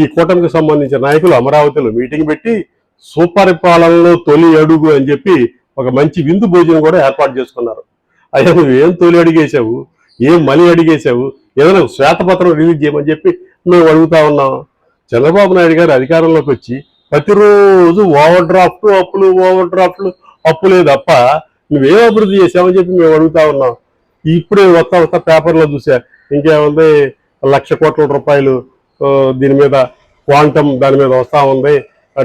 ఈ కూటమికి సంబంధించిన నాయకులు అమరావతిలో మీటింగ్ పెట్టి సుపరిపాలనలో తొలి అడుగు అని చెప్పి ఒక మంచి విందు భోజనం కూడా ఏర్పాటు చేసుకున్నారు. అయ్యా నువ్వు ఏం తొలి అడిగేశావు? ఏం మలి అడిగేశావు? ఏదైనా శ్వేతపత్రం రిలీజ్ చేయమని చెప్పి మేము అడుగుతా ఉన్నాం. చంద్రబాబు నాయుడు గారు అధికారంలోకి వచ్చి ప్రతిరోజు ఓవర్ డ్రాఫ్ట్ అప్పులు ఓవర్ డ్రాఫ్ట్లు అప్పులే తప్ప నువ్వేం అభివృద్ధి చేసావని చెప్పి మేము అడుగుతా ఉన్నాం. ఇప్పుడే వస్తా వస్తా పేపర్లో చూసా. ఇంకేముంది? లక్ష కోట్ల రూపాయలు దీని మీద క్వాంటమ్ దాని మీద వస్తూ ఉంది.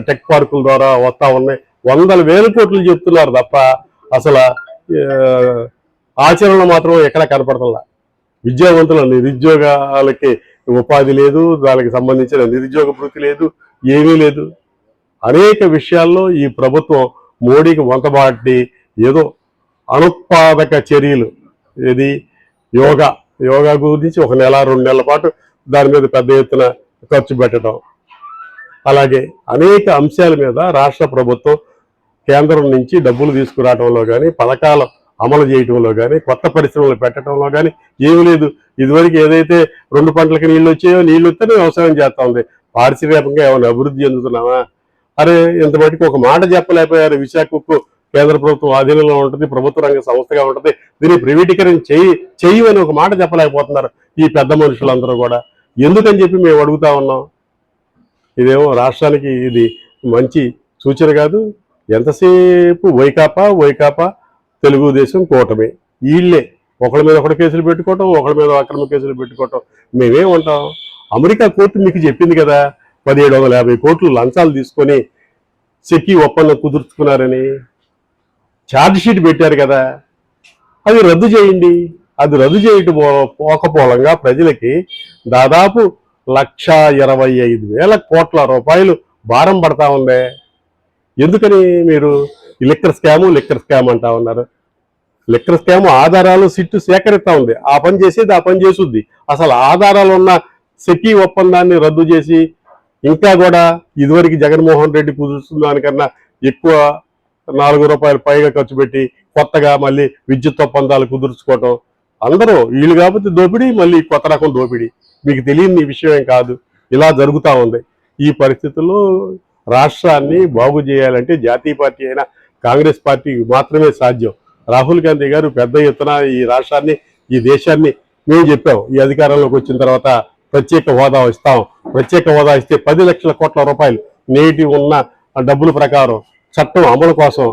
టెక్ పార్కుల ద్వారా వస్తూ ఉన్నాయి వందల వేల కోట్లు చెప్తున్నారు తప్ప అసలు ఆచరణ మాత్రం ఎక్కడ కనపడతలా. విద్యావంతుల నిరుద్యోగాలకి ఉపాధి లేదు దానికి సంబంధించిన నిరుద్యోగ భృతి లేదు ఏమీ లేదు. అనేక విషయాల్లో ఈ ప్రభుత్వం మోడీకి వంతబాటి ఏదో అనుత్పాదక చర్యలు. ఇది యోగా యోగా గురించి ఒక నెల రెండు నెలల పాటు దాని మీద పెద్ద ఎత్తున ఖర్చు పెట్టడం. అలాగే అనేక అంశాల మీద రాష్ట్ర ప్రభుత్వం కేంద్రం నుంచి డబ్బులు తీసుకురావడంలో కానీ పథకాలు అమలు చేయడంలో కానీ కొత్త పరిశ్రమలు పెట్టడంలో కానీ ఏమీ లేదు. ఇదివరకు ఏదైతే రెండు పంటలకి నీళ్ళు వచ్చాయో నీళ్ళు వస్తేనే వ్యవసాయం చేస్తా ఉంది పారిశ్రామికంగా ఏమైనా అభివృద్ధి చెందుతున్నామా? అరే ఇంత మటుకు ఒక మాట చెప్పలేకపోయారు విశాఖకు కేంద్ర ప్రభుత్వం ఆధీనంలో ఉంటుంది ప్రభుత్వ రంగ సంస్థగా ఉంటుంది. దీన్ని ప్రైవేటీకరణ చేయి చేయమని ఒక మాట చెప్పలేకపోతున్నారు ఈ పెద్ద మనుషులందరూ కూడా. ఎందుకని చెప్పి మేము అడుగుతా ఉన్నాం? ఇదేమో రాష్ట్రానికి ఇది మంచి సూచన కాదు. ఎంతసేపు వైకాపా వైకాపా తెలుగుదేశం కూటమి. వీళ్ళే ఒకళ్ళ మీద ఒకటి కేసులు పెట్టుకోవటం ఒకళ్ళ మీద అక్రమ కేసులు పెట్టుకోవటం. మేమేమంటాం అమెరికా కోర్టు మీకు చెప్పింది కదా పదిహేడు వందల యాభై కోట్లు లంచాలు తీసుకొని సెక్కి ఒప్పందం కుదుర్చుకున్నారని. షీట్ పెట్టారు కదా. అది రద్దు చేయండి. అది రద్దు చేయటం పోకపోలంగా ప్రజలకి దాదాపు లక్ష ఇరవై ఐదు వేల కోట్ల రూపాయలు భారం పడతా ఉందే. ఎందుకని మీరు ఈ లిక్కర్ స్కాము లిక్కర్ స్కామ్ అంటా ఉన్నారు. లిక్కర్ స్కామ్ ఆధారాలు సిట్టు సేకరిస్తా ఉంది. ఆ పని చేసేది ఆ పని చేసుద్ది. అసలు ఆధారాలు ఉన్న సెకీ ఒప్పందాన్ని రద్దు చేసి ఇంకా కూడా ఇదివరకు జగన్మోహన్ రెడ్డి కుదురుతున్న దానికన్నా ఎక్కువ నాలుగు రూపాయలు పైగా ఖర్చు పెట్టి కొత్తగా మళ్ళీ విద్యుత్ ఒప్పందాలు కుదుర్చుకోవటం. అందరూ వీళ్ళు కాబట్టి దోపిడీ మళ్ళీ కొత్త రకం దోపిడీ. మీకు తెలియని విషయం కాదు. ఇలా జరుగుతూ ఉంది. ఈ పరిస్థితుల్లో రాష్ట్రాన్ని బాగు చేయాలంటే జాతీయ పార్టీ అయినా కాంగ్రెస్ పార్టీ మాత్రమే సాధ్యం. రాహుల్ గాంధీ గారు పెద్ద ఎత్తున ఈ రాష్ట్రాన్ని ఈ దేశాన్ని మేము చెప్పాం. ఈ అధికారంలోకి వచ్చిన తర్వాత ప్రత్యేక హోదా ఇస్తాం. ప్రత్యేక హోదా ఇస్తే పది లక్షల కోట్ల రూపాయలు నేటి ఉన్న డబ్బుల ప్రకారం చట్టం అమలు కోసం